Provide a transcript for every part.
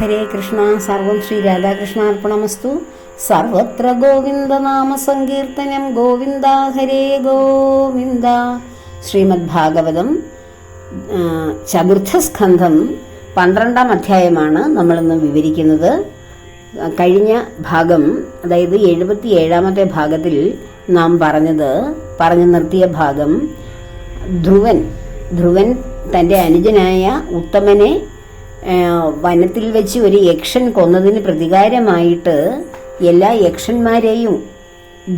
ഹരേ കൃഷ്ണ സർവം ശ്രീ രാധാകൃഷ്ണാർപ്പണമസ്തു. സർവത്ര ഗോവിന്ദനാമ സങ്കീർത്തനം ഗോവിന്ദ ഹരേ ഗോവിന്ദ. ശ്രീമദ് ഭാഗവതം ആ, ചതുർത്ഥസ്കന്ധം പന്ത്രണ്ടാം അധ്യായമാണ് നമ്മളിന്ന് വിവരിക്കുന്നത്. കഴിഞ്ഞ ഭാഗം അതായത് എഴുപത്തി ഏഴാമത്തെ ഭാഗത്തിൽ നാം പറഞ്ഞത് പറഞ്ഞു നിർത്തിയ ഭാഗം ധ്രുവൻ ധ്രുവൻ തന്റെ അനുജനായ ഉത്തമനെ വനത്തിൽ വെച്ച് ഒരു യക്ഷൻ കൊന്നതിന് പ്രതികാരമായിട്ട് എല്ലാ യക്ഷന്മാരെയും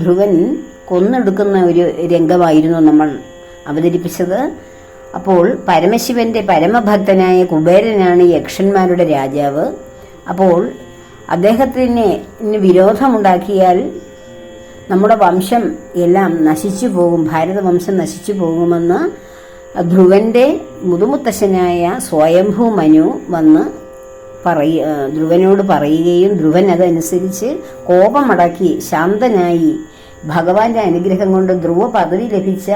ധ്രുവൻ കൊന്നെടുക്കുന്ന ഒരു രംഗമായിരുന്നു നമ്മൾ അവതരിപ്പിച്ചത്. അപ്പോൾ പരമശിവന്റെ പരമഭക്തനായ കുബേരനാണ് യക്ഷന്മാരുടെ രാജാവ്. അപ്പോൾ അദ്ദേഹത്തിന് വിരോധമുണ്ടാക്കിയാൽ നമ്മുടെ വംശം എല്ലാം നശിച്ചു പോകും ഭാരതവംശം നശിച്ചു പോകുമെന്ന് ധ്രുവന്റെ മുതുമുത്തശ്ശനായ സ്വയംഭൂ മനു വന്ന് പറയ ധ്രുവനോട് പറയുകയും ധ്രുവൻ അതനുസരിച്ച് കോപമടക്കി ശാന്തനായി ഭഗവാന്റെ അനുഗ്രഹം കൊണ്ട് ധ്രുവ പദവി ലഭിച്ച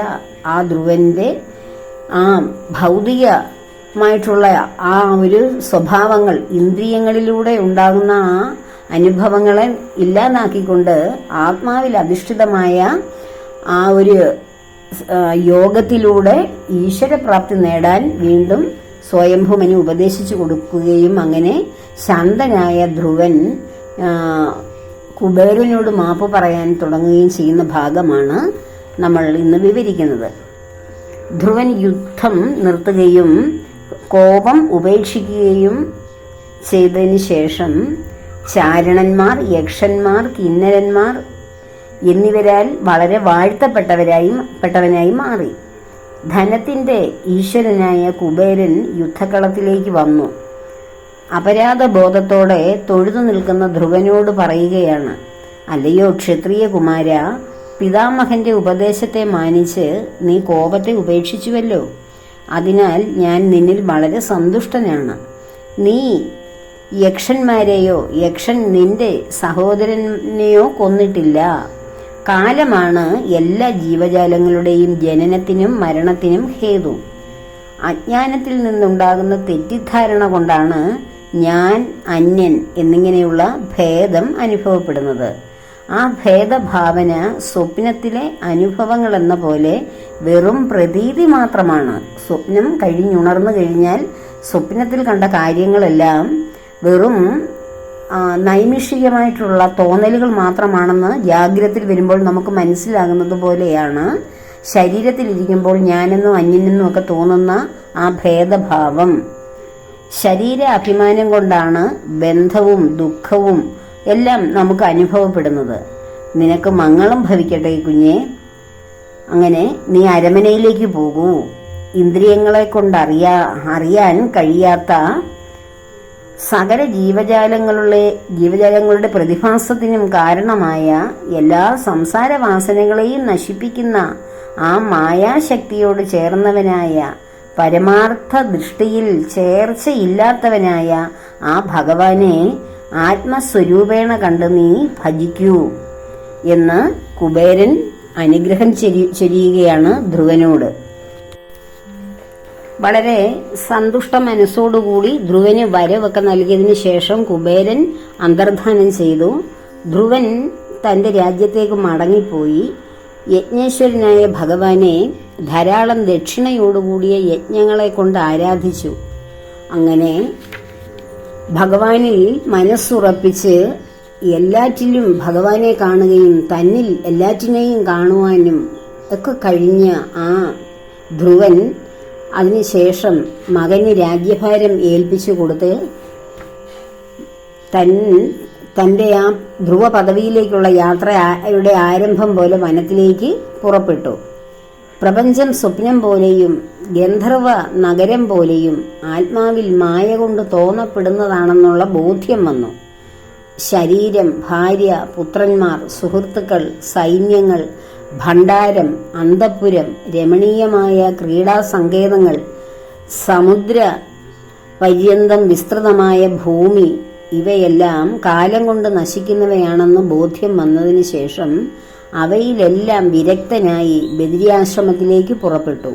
ആ ധ്രുവന്റെ ആ ഭൗതികമായിട്ടുള്ള ആ ഒരു സ്വഭാവങ്ങൾ ഇന്ദ്രിയങ്ങളിലൂടെ ഉണ്ടാകുന്ന ആ അനുഭവങ്ങളെ ഇല്ലാതാക്കിക്കൊണ്ട് ആത്മാവിൽ അധിഷ്ഠിതമായ ആ ഒരു യോഗത്തിലൂടെ ഈശ്വരപ്രാപ്തി നേടാൻ വീണ്ടും സ്വയംഭുമന് ഉപദേശിച്ചു കൊടുക്കുകയും അങ്ങനെ ശാന്തനായ ധ്രുവൻ കുബേരനോട് മാപ്പ് പറയാൻ തുടങ്ങുകയും ചെയ്യുന്ന ഭാഗമാണ് നമ്മൾ ഇന്ന് വിവരിക്കുന്നത്. ധ്രുവൻ യുദ്ധം നിർത്തുകയും കോപം ഉപേക്ഷിക്കുകയും ചെയ്തതിന് ശേഷം ചാരണന്മാർ യക്ഷന്മാർ കിന്നരന്മാർ എന്നിവരാൽ വളരെ വാഴ്ത്തപ്പെട്ടവരായും പെട്ടവനായി മാറി. ധനത്തിന്റെ ഈശ്വരനായ കുബേരൻ യുദ്ധക്കളത്തിലേക്ക് വന്നു. അപരാധ അപരാധബോധത്തോടെ തൊഴുതു നിൽക്കുന്ന ധ്രുവനോട് പറയുകയാണ് അല്ലയോ ക്ഷത്രിയ കുമാര പിതാമഹന്റെ ഉപദേശത്തെ മാനിച്ച് നീ കോപത്തെ ഉപേക്ഷിച്ചുവല്ലോ. അതിനാൽ ഞാൻ നിന്നിൽ വളരെ സന്തുഷ്ടനാണ്. നീ യക്ഷന്മാരെയോ യക്ഷൻ നിന്റെ സഹോദരനെയോ കൊന്നിട്ടില്ല. കാലമാണ് എല്ലാ ജീവജാലങ്ങളുടെയും ജനനത്തിനും മരണത്തിനും ഹേതു. അജ്ഞാനത്തിൽ നിന്നുണ്ടാകുന്ന തെറ്റിദ്ധാരണ കൊണ്ടാണ് ഞാൻ അന്യൻ എന്നിങ്ങനെയുള്ള ഭേദം അനുഭവപ്പെടുന്നത്. ആ ഭേദഭാവന സ്വപ്നത്തിലെ അനുഭവങ്ങൾ എന്ന പോലെ വെറും പ്രതീതി മാത്രമാണ്. സ്വപ്നം കഴിഞ്ഞുണർന്നു കഴിഞ്ഞാൽ സ്വപ്നത്തിൽ കണ്ട കാര്യങ്ങളെല്ലാം വെറും നൈമിഷികമായിട്ടുള്ള തോന്നലുകൾ മാത്രമാണെന്ന് ജാഗ്രതയിൽ വരുമ്പോൾ നമുക്ക് മനസ്സിലാകുന്നത് പോലെയാണ്. ശരീരത്തിലിരിക്കുമ്പോൾ ഞാനെന്നും അന്യനെന്നും ഒക്കെ തോന്നുന്ന ആ ഭേദഭാവം. ശരീര അഭിമാനം കൊണ്ടാണ് ബന്ധവും ദുഃഖവും എല്ലാം നമുക്ക് അനുഭവപ്പെടുന്നത്. നിനക്ക് മംഗളം ഭവിക്കട്ടെ കുഞ്ഞെ. അങ്ങനെ നീ അരമനയിലേക്ക് പോകൂ. ഇന്ദ്രിയങ്ങളെ കൊണ്ട് അറിയാ അറിയാൻ കഴിയാത്ത സകല ജീവജാലങ്ങളുടെ ജീവജാലങ്ങളുടെ പ്രതിഭാസത്തിനും കാരണമായ എല്ലാ സംസാര വാസനകളെയും നശിപ്പിക്കുന്ന ആ മായാശക്തിയോട് ചേർന്നവനായ പരമാർത്ഥ ദൃഷ്ടിയിൽ ചേർച്ചയില്ലാത്തവനായ ആ ഭഗവാനെ ആത്മസ്വരൂപേണ കണ്ട് നീ ഭജിക്കൂ എന്ന് കുബേരൻ അനുഗ്രഹം ചെരിയുകയാണ് ധ്രുവനോട്. വളരെ സന്തുഷ്ട മനസ്സോടുകൂടി ധ്രുവന് വരവൊക്കെ നൽകിയതിനു ശേഷം കുബേരൻ അന്തർധാനം ചെയ്തു. ധ്രുവൻ തന്റെ രാജ്യത്തേക്ക് മടങ്ങിപ്പോയി. യജ്ഞേശ്വരനായ ഭഗവാനെ ധാരാളം ദക്ഷിണയോടുകൂടിയ യജ്ഞങ്ങളെ കൊണ്ട് ആരാധിച്ചു. അങ്ങനെ ഭഗവാനിൽ മനസ്സുറപ്പിച്ച് എല്ലാറ്റിലും ഭഗവാനെ കാണുകയും തന്നിൽ എല്ലാറ്റിനെയും കാണുവാനും ഒക്കെ കഴിഞ്ഞ ആ ധ്രുവൻ അതിനുശേഷം മകന് രാജ്യഭാരം ഏൽപ്പിച്ചു കൊടുത്ത് തൻ തന്റെ ആ ധ്രുവ പദവിയിലേക്കുള്ള യാത്രയുടെ ആരംഭം പോലെ വനത്തിലേക്ക് പുറപ്പെട്ടു. പ്രപഞ്ചം സ്വപ്നം പോലെയും ഗന്ധർവ നഗരം പോലെയും ആത്മാവിൽ മായ കൊണ്ട് തോന്നപ്പെടുന്നതാണെന്നുള്ള ബോധ്യം വന്നു. ശരീരം ഭാര്യ പുത്രന്മാർ സുഹൃത്തുക്കൾ സൈന്യങ്ങൾ ഭണ്ഡാരം അന്തപുരം രമണീയമായ ക്രീഡാ സങ്കേതങ്ങൾ സമുദ്ര പര്യന്തം വിസ്തൃതമായ ഭൂമി ഇവയെല്ലാം കാലം കൊണ്ട് നശിക്കുന്നവയാണെന്ന് ബോധ്യം വന്നതിന് ശേഷം അവയിലെല്ലാം വിരക്തനായി ബദിരിയാശ്രമത്തിലേക്ക് പുറപ്പെട്ടു.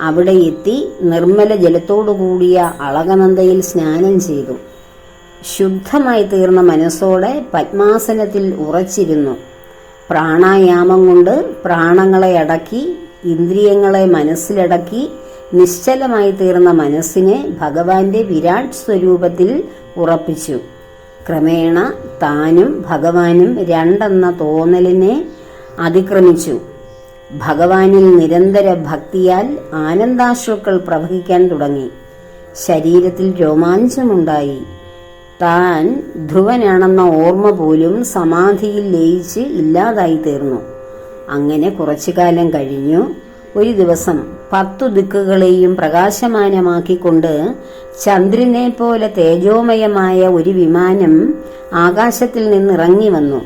അവിടെ എത്തി നിർമ്മല ജലത്തോടുകൂടിയ അളകനന്ദയിൽ സ്നാനം ചെയ്തു. ശുദ്ധമായി തീർന്ന മനസ്സോടെ പത്മാസനത്തിൽ ഉറച്ചിരുന്നു. പ്രാണായാമം കൊണ്ട് പ്രാണങ്ങളെ അടക്കി ഇന്ദ്രിയങ്ങളെ മനസ്സിലടക്കി നിശ്ചലമായി തീർന്ന മനസ്സിനെ ഭഗവാന്റെ വിരാട് സ്വരൂപത്തിൽ ഉറപ്പിച്ചു. ക്രമേണ താനും ഭഗവാനും രണ്ടെന്ന തോന്നലിനെ അതിക്രമിച്ചു. ഭഗവാനിൽ നിരന്തര ഭക്തിയാൽ ആനന്ദാശ്രുക്കൾ പ്രവഹിക്കാൻ തുടങ്ങി. ശരീരത്തിൽ രോമാഞ്ചമുണ്ടായി. താൻ ധ്രുവനാണെന്ന ഓർമ്മ പോലും സമാധിയിൽ ലയിച്ച് ഇല്ലാതായി തീർന്നു അങ്ങനെ കുറച്ചു കാലം കഴിഞ്ഞു. ഒരു ദിവസം പത്തു ദിക്കുകളെയും പ്രകാശമാനമാക്കിക്കൊണ്ട് ചന്ദ്രനെ പോലെ തേജോമയമായ ഒരു വിമാനം ആകാശത്തിൽ നിന്നിറങ്ങി വന്നു.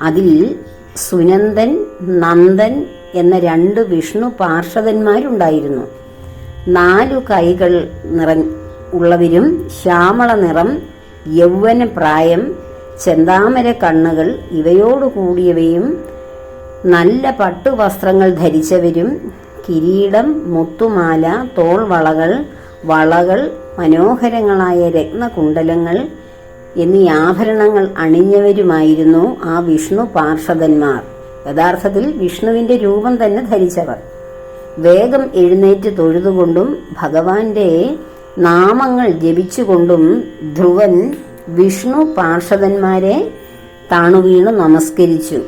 അതിൽ സുനന്ദൻ നന്ദൻ എന്ന രണ്ട് വിഷ്ണു പാർഷദന്മാരുണ്ടായിരുന്നു. നാലു കൈകൾ നിറ ഉള്ളവരും ശ്യാമള നിറം യൗവന പ്രായം ചെന്താമര കണ്ണുകൾ ഇവയോടു കൂടിയവയും നല്ല പട്ടുവസ്ത്രങ്ങൾ ധരിച്ചവരും കിരീടം മുത്തുമാല തോൾവളകൾ വളകൾ മനോഹരങ്ങളായ രത്നകുണ്ടലങ്ങൾ എന്നീ ആഭരണങ്ങൾ അണിഞ്ഞവരുമായിരുന്നു ആ വിഷ്ണു പാർഷദന്മാർ. യഥാർത്ഥത്തിൽ വിഷ്ണുവിന്റെ രൂപം തന്നെ ധരിച്ചവർ. വേഗം എഴുന്നേറ്റ് തൊഴുതുകൊണ്ടും ഭഗവാന്റെ നാമങ്ങൾ ജപിച്ചുകൊണ്ടും ധ്രുവൻ വിഷ്ണു പാർഷദന്മാരെ താണുവീണ് നമസ്കരിച്ചു.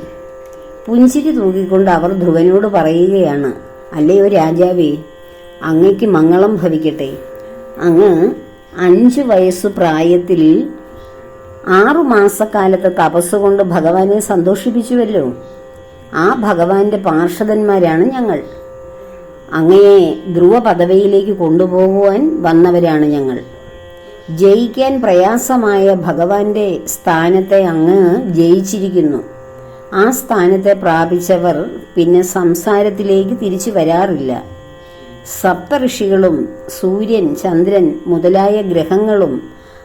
പുഞ്ചിരി തൂക്കിക്കൊണ്ട് അവർ ധ്രുവനോട് പറയുകയാണ് അല്ലയോ രാജാവേ അങ്ങയ്ക്ക് മംഗളം ഭവിക്കട്ടെ. അങ്ങ് അഞ്ചു വയസ്സ് പ്രായത്തിൽ ആറു മാസക്കാലത്തെ തപസ്സുകൊണ്ട് ഭഗവാനെ സന്തോഷിപ്പിച്ചുവല്ലോ. ആ ഭഗവാന്റെ പാർഷദന്മാരാണ് ഞങ്ങൾ. അങ്ങയെ ധ്രുവ പദവിയിലേക്ക് കൊണ്ടുപോകുവാൻ വന്നവരാണ് ഞങ്ങൾ. ജയിക്കാൻ പ്രയാസമായ ഭഗവാന്റെ സ്ഥാനത്തെ അങ്ങ് ജയിച്ചിരിക്കുന്നു. ആ സ്ഥാനത്തെ പ്രാപിച്ചവർ പിന്നെ സംസാരത്തിലേക്ക് തിരിച്ചു വരാറില്ല. സപ്തഋഷികളും സൂര്യൻ ചന്ദ്രൻ മുതലായ ഗ്രഹങ്ങളും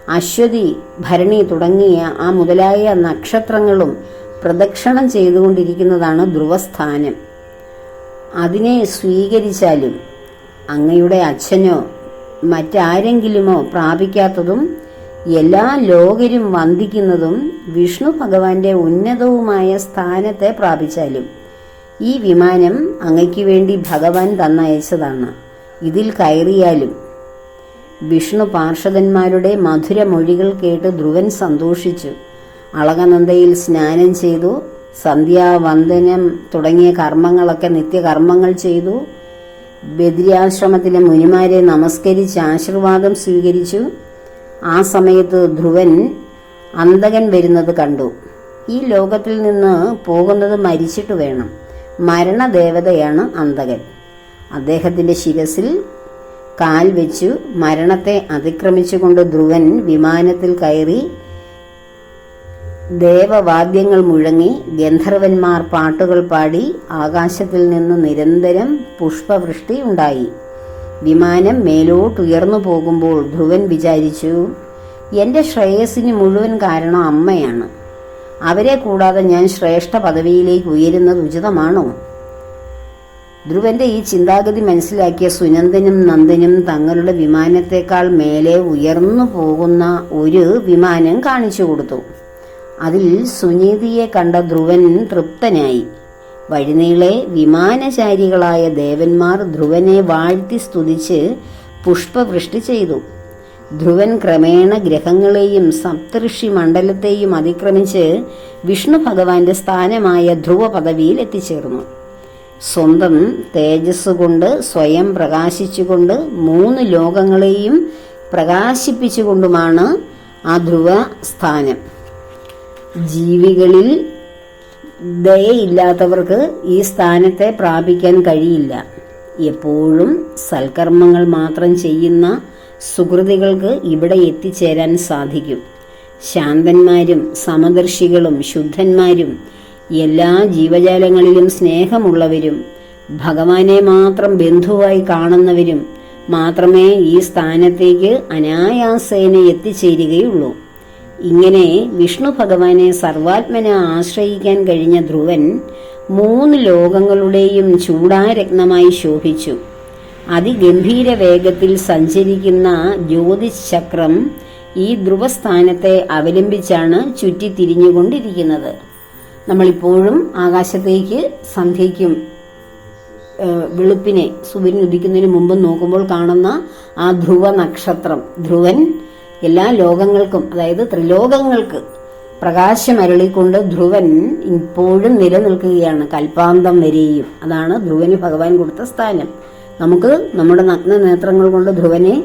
അശ്വതി ഭരണി തുടങ്ങിയ ആ മുതലായ നക്ഷത്രങ്ങളും പ്രദക്ഷിണം ചെയ്തുകൊണ്ടിരിക്കുന്നതാണ് ധ്രുവസ്ഥാനം. അതിനെ സ്വീകരിച്ചാലും അങ്ങയുടെ അച്ഛനോ മറ്റാരെങ്കിലുമോ പ്രാപിക്കാത്തതും എല്ലാ ലോകരും വന്ദിക്കുന്നതും വിഷ്ണു ഭഗവാന്റെ ഉന്നതവുമായ സ്ഥാനത്തെ പ്രാപിച്ചാലും ഈ വിമാനം അങ്ങയ്ക്ക് വേണ്ടി ഭഗവാൻ തന്നയച്ചതാണ്. ഇതിൽ കയറിയാലും വിഷ്ണു പാർഷദന്മാരുടെ മധുര മൊഴികൾ കേട്ട് ധ്രുവൻ സന്തോഷിച്ചു. അളകനന്ദയിൽ സ്നാനം ചെയ്തു. സന്ധ്യാവന്ദനം തുടങ്ങിയ കർമ്മങ്ങളൊക്കെ നിത്യകർമ്മങ്ങൾ ചെയ്തു. ബദ്രിയാശ്രമത്തിലെ മുനിമാരെ നമസ്കരിച്ച് ആശീർവാദം സ്വീകരിച്ചു. ആ സമയത്ത് ധ്രുവൻ അന്തകൻ വരുന്നത് കണ്ടു. ഈ ലോകത്തിൽ നിന്ന് പോകുന്നത് മരിച്ചിട്ട് വേണം. മരണദേവതയാണ് അന്തകൻ അദ്ദേഹത്തിന്റെ ശിരസിൽ കാൽ വെച്ചു മരണത്തെ അതിക്രമിച്ചുകൊണ്ട് ധ്രുവൻ വിമാനത്തിൽ കയറി ദേവവാദ്യങ്ങൾ മുഴങ്ങി ഗന്ധർവന്മാർ പാട്ടുകൾ പാടി ആകാശത്തിൽ നിന്ന് നിരന്തരം പുഷ്പവൃഷ്ടി ഉണ്ടായി. വിമാനം മേലോട്ടുയർന്നു പോകുമ്പോൾ ധ്രുവൻ വിചാരിച്ചു എന്റെ ശ്രേയസ്സിന് മുഴുവൻ കാരണം അമ്മയാണ്. അവരെ കൂടാതെ ഞാൻ ശ്രേഷ്ഠ പദവിയിലേക്ക് ഉയരുന്നത് ഉചിതമാണോ? ധ്രുവന്റെ ഈ ചിന്താഗതി മനസ്സിലാക്കിയ സുനന്ദനും നന്ദനും തങ്ങളുടെ വിമാനത്തെക്കാൾ മേലെ ഉയർന്നു പോകുന്ന ഒരു വിമാനം കാണിച്ചു കൊടുത്തു. അതിൽ സുനീതിയെ കണ്ട ധ്രുവൻ തൃപ്തനായി. വഴിനീളെ വിമാനചാരികളായ ദേവന്മാർ ധ്രുവനെ വാഴ്ത്തി സ്തുതിച്ച് പുഷ്പവൃഷ്ടി ചെയ്തു. ധ്രുവൻ ക്രമേണ ഗ്രഹങ്ങളെയും സപ്തഋഷി മണ്ഡലത്തെയും അതിക്രമിച്ച് വിഷ്ണു ഭഗവാന്റെ സ്ഥാനമായ ധ്രുവ പദവിയിൽ എത്തിച്ചേർന്നു. സ്വന്തം തേജസ് കൊണ്ട് സ്വയം പ്രകാശിച്ചുകൊണ്ട് മൂന്ന് ലോകങ്ങളെയും പ്രകാശിപ്പിച്ചുകൊണ്ടുമാണ് ആ ധ്രുവ സ്ഥാനം ജീവികളിൽ ദയയില്ലാത്തവർക്ക് ഈ സ്ഥാനത്തെ പ്രാപിക്കാൻ കഴിയില്ല. എപ്പോഴും സൽക്കർമ്മങ്ങൾ മാത്രം ചെയ്യുന്ന സുഹൃതികൾക്ക് ഇവിടെ എത്തിച്ചേരാൻ സാധിക്കും. ശാന്തന്മാരും സമദർശികളും ശുദ്ധന്മാരും എല്ലാ ജീവജാലങ്ങളിലും സ്നേഹമുള്ളവരും ഭഗവാനെ മാത്രം ബന്ധുവായി കാണുന്നവരും മാത്രമേ ഈ സ്ഥാനത്തേക്ക് അനായാസേന എത്തിച്ചേരുകയുള്ളൂ. ഇങ്ങനെ വിഷ്ണു ഭഗവാനെ സർവാത്മന ആശ്രയിക്കാൻ കഴിഞ്ഞ ധ്രുവൻ മൂന്ന് ലോകങ്ങളുടെയും ചൂടാരത്നമായി ശോഭിച്ചു. അതിഗംഭീര വേഗത്തിൽ സഞ്ചരിക്കുന്ന ജ്യോതിശക്രം ഈ ധ്രുവസ്ഥാനത്തെ അവലംബിച്ചാണ് ചുറ്റിത്തിരിഞ്ഞുകൊണ്ടിരിക്കുന്നത്. നമ്മളിപ്പോഴും ആകാശത്തേക്ക് സന്ധ്യയ്ക്കും വെളുപ്പിനെ സൂര്യൻ ഉദിക്കുന്നതിന് മുമ്പ് നോക്കുമ്പോൾ കാണുന്ന ആ ധ്രുവ നക്ഷത്രം ധ്രുവൻ എല്ലാ ലോകങ്ങൾക്കും അതായത് ത്രിലോകങ്ങൾക്ക് പ്രകാശമരളിക്കൊണ്ട് ധ്രുവൻ ഇപ്പോഴും നിലനിൽക്കുകയാണ്. കൽപ്പാന്തം വരെയും. അതാണ് ധ്രുവന് ഭഗവാൻ കൊടുത്ത സ്ഥാനം. നമുക്ക് നമ്മുടെ നഗ്ന നേത്രങ്ങൾ കൊണ്ട് ധ്രുവനെ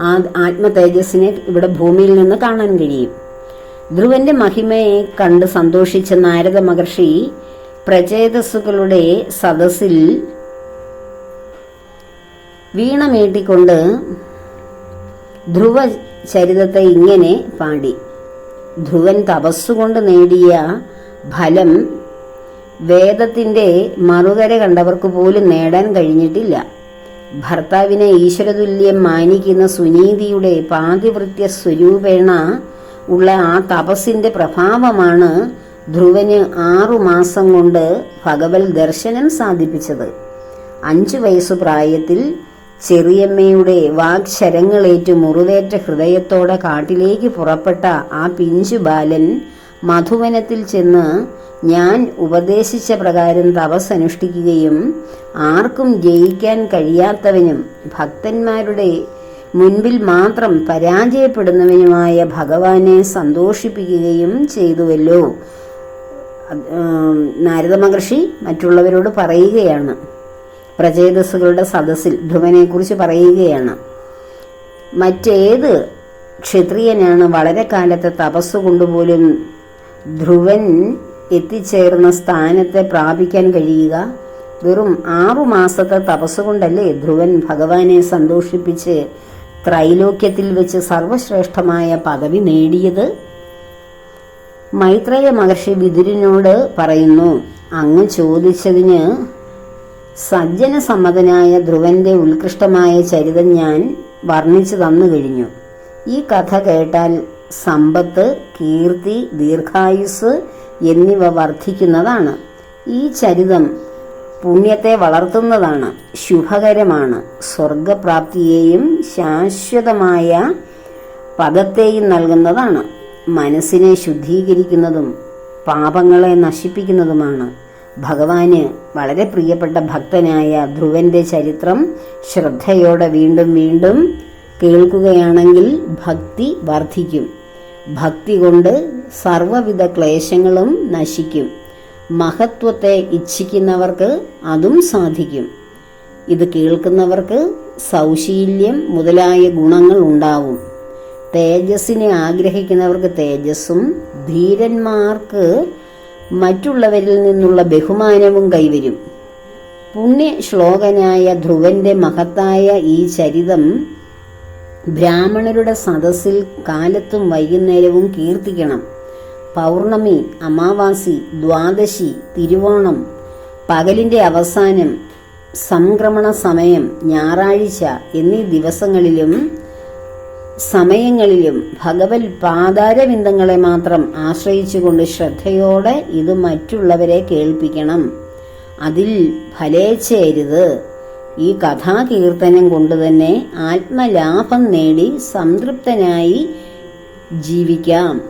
ആ ആത്മ തേജസ്സിനെ ഇവിടെ ഭൂമിയിൽ നിന്ന് കാണാൻ കഴിയും. ധ്രുവന്റെ മഹിമയെ കണ്ട് സന്തോഷിച്ച നാരദ മഹർഷി പ്രചേതസ്സുകളുടെ സദസ്സിൽ വീണമേട്ടിക്കൊണ്ട് ധ്രുവ ചരിതത്തെ ഇങ്ങനെ പാടി. ധ്രുവൻ തപസ്സുകൊണ്ട് നേടിയ ഫലം വേദത്തിന്റെ മറുകര കണ്ടവർക്ക് പോലും നേടാൻ കഴിഞ്ഞിട്ടില്ല. ഭർത്താവിനെ ഈശ്വരതുല്യം മാനിക്കുന്ന സുനീതിയുടെ പാതിവൃത്യ സ്വരൂപേണ ഉള്ള ആ തപസ്സിന്റെ പ്രഭാവമാണ് ധ്രുവന് ആറുമാസം കൊണ്ട് ഭഗവത് ദർശനം സാധിപ്പിച്ചത്. അഞ്ചു വയസ്സു പ്രായത്തിൽ ചെറിയമ്മയുടെ വാക്ശരങ്ങളേറ്റ് മുറിവേറ്റ ഹൃദയത്തോടെ കാട്ടിലേക്ക് പുറപ്പെട്ട ആ പിഞ്ചു ബാലൻ മധുവനത്തിൽ ചെന്ന് ഞാൻ ഉപദേശിച്ച പ്രകാരം തപസ് അനുഷ്ഠിക്കുകയും ആർക്കും ജയിക്കാൻ കഴിയാത്തവനും ഭക്തന്മാരുടെ മുൻപിൽ മാത്രം പരാജയപ്പെടുന്നവനുമായ ഭഗവാനെ സന്തോഷിപ്പിക്കുകയും ചെയ്തുവല്ലോ. നാരദ മഹർഷി മറ്റുള്ളവരോട് പറയുകയാണ്. പ്രചേതസ്സുകളുടെ സദസ്സിൽ ധ്രുവനെക്കുറിച്ച് പറയുകയാണ്. മറ്റേത് ക്ഷത്രിയനാണ് വളരെ കാലത്തെ തപസ് കൊണ്ടുപോലും ധ്രുവൻ എത്തിച്ചേർന്ന സ്ഥാനത്തെ പ്രാപിക്കാൻ കഴിയുക? വെറും ആറു മാസത്തെ തപസ് കൊണ്ടല്ലേ ധ്രുവൻ ഭഗവാനെ സന്തോഷിപ്പിച്ച് ത്രൈലോക്യത്തിൽ വെച്ച് സർവശ്രേഷ്ഠമായ പദവി നേടിയത്? മൈത്രേയ മഹർഷി വിതുരനോട് പറയുന്നു അങ്ങ് ചോദിച്ചതിന് സജ്ജനസമ്മതനായ ധ്രുവന്റെ ഉത്കൃഷ്ടമായ ചരിതം ഞാൻ വർണിച്ചു തന്നു കഴിഞ്ഞു. ഈ കഥ കേട്ടാൽ സമ്പത്ത് കീർത്തി ദീർഘായുസ് എന്നിവ വർദ്ധിക്കുന്നതാണ്. ഈ ചരിതം പുണ്യത്തെ വളർത്തുന്നതാണ് ശുഭകരമാണ്. സ്വർഗപ്രാപ്തിയെയും ശാശ്വതമായ പദത്തെയും നൽകുന്നതാണ്. മനസ്സിനെ ശുദ്ധീകരിക്കുന്നതും പാപങ്ങളെ നശിപ്പിക്കുന്നതുമാണ്. ഭഗവാന് വളരെ പ്രിയപ്പെട്ട ഭക്തനായ ധ്രുവന്റെ ചരിത്രം ശ്രദ്ധയോടെ വീണ്ടും വീണ്ടും കേൾക്കുകയാണെങ്കിൽ ഭക്തി വർദ്ധിക്കും. ഭക്തി കൊണ്ട് സർവവിധ ക്ലേശങ്ങളും നശിക്കും. മഹത്വത്തെ ഇച്ഛിക്കുന്നവർക്ക് അതും സാധിക്കും. ഇത് കേൾക്കുന്നവർക്ക് സൗശീല്യം മുതലായ ഗുണങ്ങൾ ഉണ്ടാവും. തേജസ്സിനെ ആഗ്രഹിക്കുന്നവർക്ക് തേജസ്സും ധീരന്മാർക്ക് മറ്റുള്ളവരിൽ നിന്നുള്ള ബഹുമാനവും കൈവരും. പുണ്യ ശ്ലോകനായ ധ്രുവന്റെ മഹത്തായ ഈ ചരിതം ബ്രാഹ്മണരുടെ സദസ്സിൽ കാലത്തും വൈകുന്നേരവും കീർത്തിക്കണം. പൗർണമി അമാവാസി ദ്വാദശി തിരുവോണം പകലിന്റെ അവസാനം സംക്രമണ സമയം ഞായറാഴ്ച എന്നീ ദിവസങ്ങളിലും സമയങ്ങളിലും ഭഗവത് പാതാരവിന്ദങ്ങളെ മാത്രം ആശ്രയിച്ചുകൊണ്ട് ശ്രദ്ധയോടെ ഇത് മറ്റുള്ളവരെ കേൾപ്പിക്കണം. അതിൽ ഫലേച്ഛയരുത് ഈ കഥാകീർത്തനം കൊണ്ട് തന്നെ ആത്മലാഭം നേടി സംതൃപ്തനായി ജീവിക്കാം.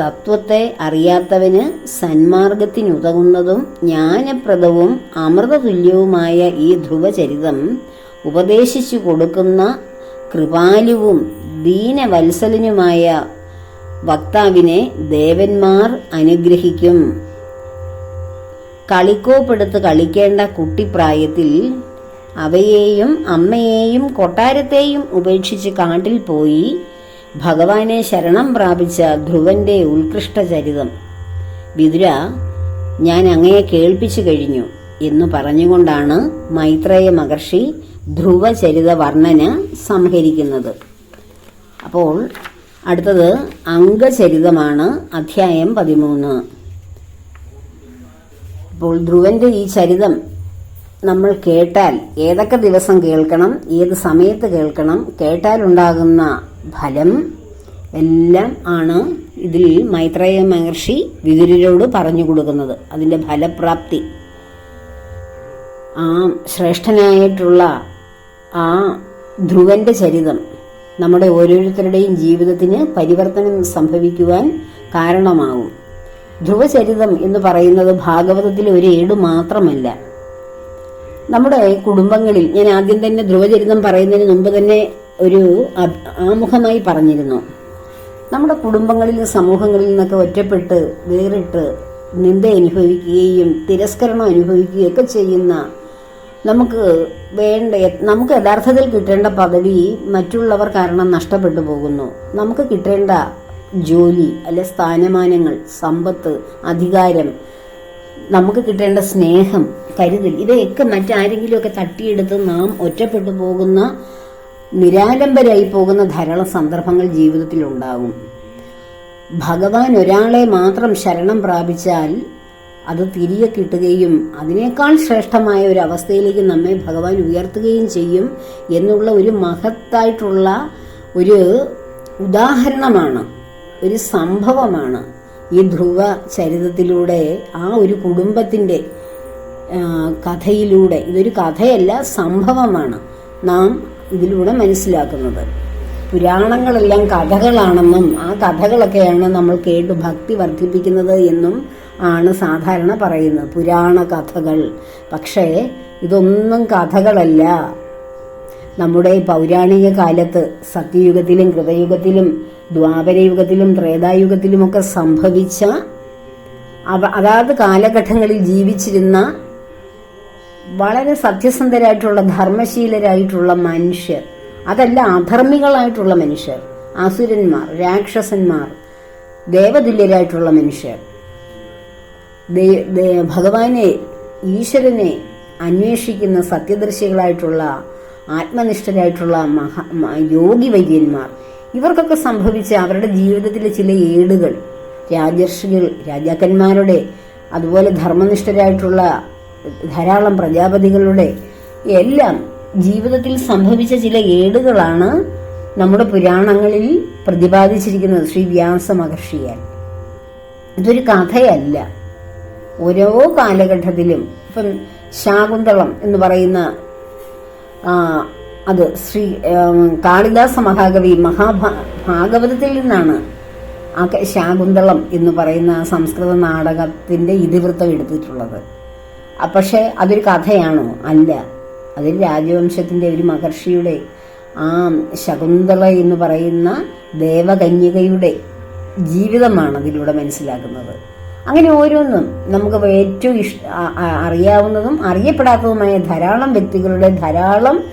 തത്വത്തെ അറിയാത്തവന് സന്മാർഗത്തിനുതകുന്നതും ജ്ഞാനപ്രദവും അമൃതതുല്യവുമായ ഈ ധ്രുവചരിതം ഉപദേശിച്ചു കൊടുക്കുന്ന കൃപാലുവും ദീനവത്സലനുമായ വക്താവിനെ ദേവന്മാർ അനുഗ്രഹിക്കും. കളിക്കോപ്പെടുത്ത് കളിക്കേണ്ട കുട്ടിപ്രായത്തിൽ അവയെയും അമ്മയെയും കൊട്ടാരത്തെയും ഉപേക്ഷിച്ച് കാട്ടിൽ പോയി ഭഗവാനെ ശരണം പ്രാപിച്ച ധ്രുവന്റെ ഉത്കൃഷ്ട ചരിതം. വിതുര ഞാൻ അങ്ങയെ കേൾപ്പിച്ചു കഴിഞ്ഞു എന്നു പറഞ്ഞുകൊണ്ടാണ് മൈത്രേയ മഹർഷി ധ്രുവചരിത വർണന് സംഹരിക്കുന്നത്. അപ്പോൾ അടുത്തത് അംഗചരിതമാണ് അധ്യായം പതിമൂന്ന്. അപ്പോൾ ധ്രുവന്റെ ഈ ചരിതം നമ്മൾ കേട്ടാൽ ഏതൊക്കെ ദിവസം കേൾക്കണം ഏത് സമയത്ത് കേൾക്കണം കേട്ടാലുണ്ടാകുന്ന ഫലം എല്ലാം ആണ് ഇതിൽ മൈത്രേയ മഹർഷി വിതുരരോട് പറഞ്ഞു കൊടുക്കുന്നത്. അതിന്റെ ഫലപ്രാപ്തി. ആ ശ്രേഷ്ഠനായിട്ടുള്ള ആ ധ്രുവന്റെ ചരിതം നമ്മുടെ ഓരോരുത്തരുടെയും ജീവിതത്തിന് പരിവർത്തനം സംഭവിക്കുവാൻ കാരണമാകും ധ്രുവചരിതം എന്ന് പറയുന്നത് ഭാഗവതത്തിലെ ഒരു ഏട് മാത്രമല്ല. നമ്മുടെ കുടുംബങ്ങളിൽ ഞാൻ ആദ്യം തന്നെ ധ്രുവചരിതം പറയുന്നതിന് മുമ്പ് തന്നെ ഒരു ആമുഖമായി പറഞ്ഞിരുന്നു. നമ്മുടെ കുടുംബങ്ങളിൽ സമൂഹങ്ങളിൽ നിന്നൊക്കെ ഒറ്റപ്പെട്ട് വേറിട്ട് നിന്ദ അനുഭവിക്കുകയും തിരസ്കരണം അനുഭവിക്കുകയും ഒക്കെ ചെയ്യുന്ന നമുക്ക് വേണ്ട നമുക്ക് യഥാർത്ഥത്തിൽ കിട്ടേണ്ട പദവി മറ്റുള്ളവർ കാരണം നഷ്ടപ്പെട്ടു പോകുന്നു. നമുക്ക് കിട്ടേണ്ട ജോലി അല്ലെ സ്ഥാനമാനങ്ങൾ സമ്പത്ത് അധികാരം നമുക്ക് കിട്ടേണ്ട സ്നേഹം കരുതൽ ഇവയൊക്കെ മറ്റാരെങ്കിലുമൊക്കെ തട്ടിയെടുത്ത് നാം ഒറ്റപ്പെട്ടു പോകുന്ന നിരാലംബരായി പോകുന്ന ധാരാളം സന്ദർഭങ്ങൾ ജീവിതത്തിൽ ഉണ്ടാകും ഭഗവാൻ ഒരാളെ മാത്രം ശരണം പ്രാപിച്ചാൽ അത് തിരികെ കിട്ടുകയും അതിനേക്കാൾ ശ്രേഷ്ഠമായ ഒരു അവസ്ഥയിലേക്ക് നമ്മെ ഭഗവാൻ ഉയർത്തുകയും ചെയ്യും എന്നുള്ള ഒരു മഹത്തായിട്ടുള്ള ഒരു ഉദാഹരണമാണ് ഒരു സംഭവമാണ് ഈ ധ്രുവ ചരിതത്തിലൂടെ ആ ഒരു കുടുംബത്തിന്റെ കഥയിലൂടെ. ഇതൊരു കഥയല്ല സംഭവമാണ് നാം ഇതിലൂടെ മനസ്സിലാക്കുന്നത്. പുരാണങ്ങളെല്ലാം കഥകളാണെന്നും ആ കഥകളൊക്കെയാണ് നമ്മൾ കേട്ട് ഭക്തി വർദ്ധിപ്പിക്കുന്നത് എന്നും ആണ് സാധാരണ പറയുന്നത്. പുരാണ കഥകൾ. പക്ഷേ ഇതൊന്നും കഥകളല്ല. നമ്മുടെ പൗരാണിക കാലത്ത് സത്യയുഗത്തിലും കൃതയുഗത്തിലും ദ്വാപരയുഗത്തിലും ത്രേതായുഗത്തിലുമൊക്കെ സംഭവിച്ച അതാത് കാലഘട്ടങ്ങളിൽ ജീവിച്ചിരുന്ന വളരെ സത്യസന്ധരായിട്ടുള്ള ധർമ്മശീലരായിട്ടുള്ള മനുഷ്യർ. അതല്ല അധർമ്മികളായിട്ടുള്ള മനുഷ്യർ. അസുരന്മാർ രാക്ഷസന്മാർ ദേവതുല്യരായിട്ടുള്ള മനുഷ്യർ. ഭഗവാനെ ഈശ്വരനെ അന്വേഷിക്കുന്ന സത്യദർശികളായിട്ടുള്ള ആത്മനിഷ്ഠരായിട്ടുള്ള മഹാ യോഗി വൈദ്യന്മാർ. ഇവർക്കൊക്കെ സംഭവിച്ച അവരുടെ ജീവിതത്തിലെ ചില ഏടുകൾ. രാജർഷികൾ രാജാക്കന്മാരുടെ അതുപോലെ ധർമ്മനിഷ്ഠരായിട്ടുള്ള ധാരാളം പ്രജാപതികളുടെ എല്ലാം ജീവിതത്തിൽ സംഭവിച്ച ചില ഏടുകളാണ് നമ്മുടെ പുരാണങ്ങളിൽ പ്രതിപാദിച്ചിരിക്കുന്നത് ശ്രീ വ്യാസ മഹർഷിയാൽ ഇതൊരു കഥയല്ല. ഓരോ കാലഘട്ടത്തിലും ഇപ്പം ശാകുന്തളം എന്ന് പറയുന്ന അത് ശ്രീ കാളിദാസ മഹാകവി മഹാഭാഗവതത്തിൽ നിന്നാണ് ആ ശാകുന്തളം എന്ന് പറയുന്ന സംസ്കൃത നാടകത്തിന്റെ ഇതിവൃത്തം എടുത്തിട്ടുള്ളത്. പക്ഷേ അതൊരു കഥയാണോ? അല്ല. അതിൽ രാജവംശത്തിന്റെ ഒരു മഹർഷിയുടെ ആ ശകുന്തള എന്ന് പറയുന്ന ദേവകന്യകയുടെ ജീവിതമാണ് അതിലൂടെ മനസ്സിലാക്കുന്നത് അങ്ങനെ ഓരോന്നും നമുക്ക് ഏറ്റവും ഇഷ് അറിയാവുന്നതും അറിയപ്പെടാത്തതുമായ ധാരാളം വ്യക്തികളുടെ ധാരാളം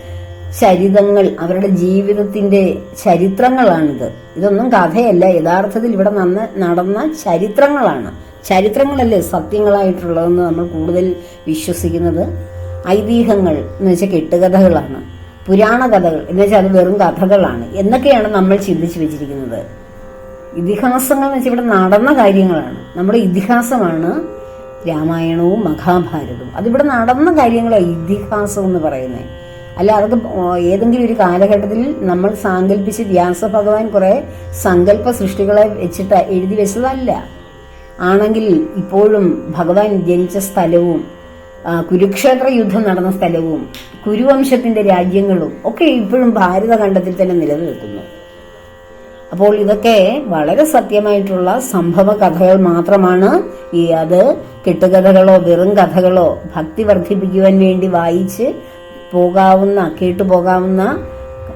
ചരിതങ്ങൾ അവരുടെ ജീവിതത്തിന്റെ ചരിത്രങ്ങളാണിത്. ഇതൊന്നും കഥയല്ല. യഥാർത്ഥത്തിൽ ഇവിടെ നന്ന് നടന്ന ചരിത്രങ്ങളാണ്. ചരിത്രങ്ങളല്ലേ സത്യങ്ങളായിട്ടുള്ളതെന്ന് നമ്മൾ കൂടുതൽ വിശ്വസിക്കുന്നത്? ഐതിഹ്യങ്ങൾ എന്ന് വെച്ചാൽ കെട്ടുകഥകളാണ്. പുരാണ കഥകൾ എന്ന് വെച്ചാൽ അത് വെറും കഥകളാണ്. എന്നൊക്കെയാണ് നമ്മൾ ചിന്തിച്ചു വെച്ചിരിക്കുന്നത്. ഇതിഹാസങ്ങൾ എന്ന് വെച്ചാൽ ഇവിടെ നടന്ന കാര്യങ്ങളാണ്. നമ്മുടെ ഇതിഹാസമാണ് രാമായണവും മഹാഭാരതവും. അതിവിടെ നടന്ന കാര്യങ്ങളാണ് ഇതിഹാസം എന്ന് പറയുന്നത് അല്ല അതൊക്കെ ഏതെങ്കിലും ഒരു കാലഘട്ടത്തിൽ നമ്മൾ സാങ്കല്പിച്ച് വ്യാസ ഭഗവാൻ കുറെ സങ്കല്പ സൃഷ്ടികളെ വെച്ചിട്ട് എഴുതി വെച്ചതല്ല. ആണെങ്കിൽ ഇപ്പോഴും ഭഗവാൻ ജനിച്ച സ്ഥലവും കുരുക്ഷേത്ര യുദ്ധം നടന്ന സ്ഥലവും കുരുവംശത്തിന്റെ രാജ്യങ്ങളും ഒക്കെ ഇപ്പോഴും ഭാരതഖണ്ഡത്തിൽ തന്നെ നിലനിൽക്കുന്നു. അപ്പോൾ ഇതൊക്കെ വളരെ സത്യമായിട്ടുള്ള സംഭവ കഥകൾ മാത്രമാണ്. ഈ അത് കെട്ടുകഥകളോ വെറും കഥകളോ ഭക്തി വർദ്ധിപ്പിക്കുവാൻ വേണ്ടി വായിച്ച് പോകാവുന്ന കേട്ടു പോകാവുന്ന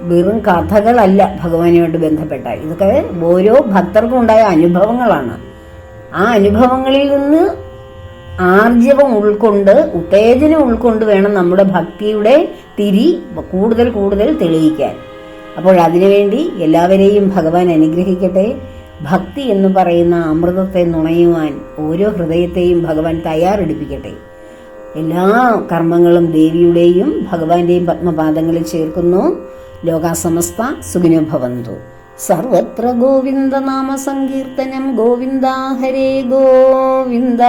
വെറും കഥകളല്ല ഭഗവാനുമായിട്ട് ബന്ധപ്പെട്ട. ഇതൊക്കെ ഓരോ ഭക്തർക്കും ഉണ്ടായ അനുഭവങ്ങളാണ്. ആ അനുഭവങ്ങളിൽ നിന്ന് ആർജവം ഉൾക്കൊണ്ട് ഉത്തേജനം ഉൾക്കൊണ്ട് വേണം നമ്മുടെ ഭക്തിയുടെ തിരി കൂടുതൽ കൂടുതൽ തെളിയിക്കാൻ. അപ്പോൾ അതിനുവേണ്ടി എല്ലാവരെയും ഭഗവാൻ അനുഗ്രഹിക്കട്ടെ. ഭക്തി എന്ന് പറയുന്ന അമൃതത്തെ നുണയുവാൻ ഓരോ ഹൃദയത്തെയും ഭഗവാൻ തയ്യാറെടുപ്പിക്കട്ടെ. എല്ലാ കർമ്മങ്ങളും ദേവിയുടെയും ഭഗവാന്റെയും പത്മപാദങ്ങളിൽ ചേർക്കുന്നു. ലോകാസമസ്ത സുഖിനോ ഭവന്തു. സർവത്ര ഗോവിന്ദ നാമ സങ്കീർത്തനം. ഗോവിന്ദ ഹരേ ഗോവിന്ദ.